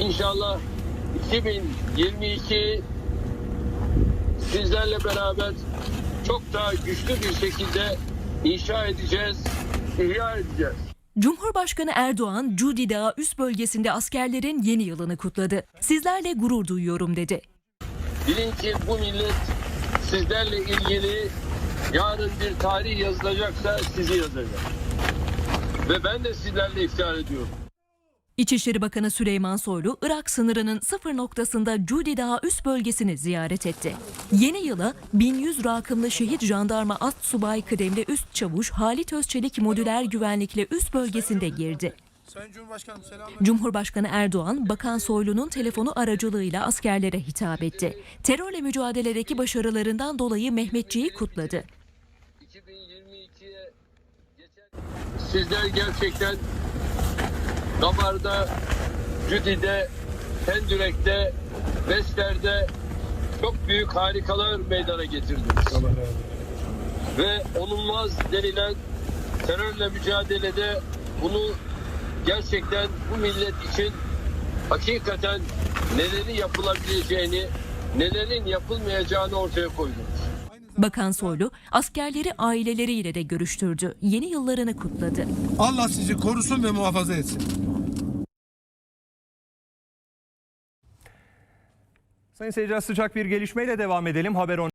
İnşallah 2022 sizlerle beraber çok daha güçlü bir şekilde inşa edeceğiz, ihya edeceğiz. Cumhurbaşkanı Erdoğan, Cudi Dağı üst bölgesinde askerlerin yeni yılını kutladı. Sizlerle gurur duyuyorum dedi. Bilin ki bu millet sizlerle ilgili yarın bir tarih yazılacaksa sizi yazacak. Ve ben de sizlerle iftihar ediyorum. İçişleri Bakanı Süleyman Soylu, Irak sınırının sıfır noktasında Cudi Dağı üst bölgesini ziyaret etti. Yeni yıla 1100 rakımlı şehit jandarma ast subay kıdemli üst çavuş Halit Özçelik modüler güvenlikli üst bölgesinde girdi. Sayın Cumhurbaşkanım selam. Cumhurbaşkanı Erdoğan, Bakan Soylu'nun telefonu aracılığıyla askerlere hitap etti. Terörle mücadeledeki başarılarından dolayı Mehmetçiği kutladı. 2022'ye geçen sizler gerçekten Damar'da, Cüdi'de, Pendürek'te, Vesler'de çok büyük harikalar meydana getirdiniz. Ve onulmaz denilen terörle mücadelede bunu gerçekten bu millet için hakikaten neleri yapılabileceğini, nelerin yapılmayacağını ortaya koydunuz. Bakan Soylu, askerleri aileleriyle de görüştürdü. Yeni yıllarını kutladı. Allah sizi korusun ve muhafaza etsin. Sayın seyirciler sıcak bir gelişmeyle devam edelim. Haber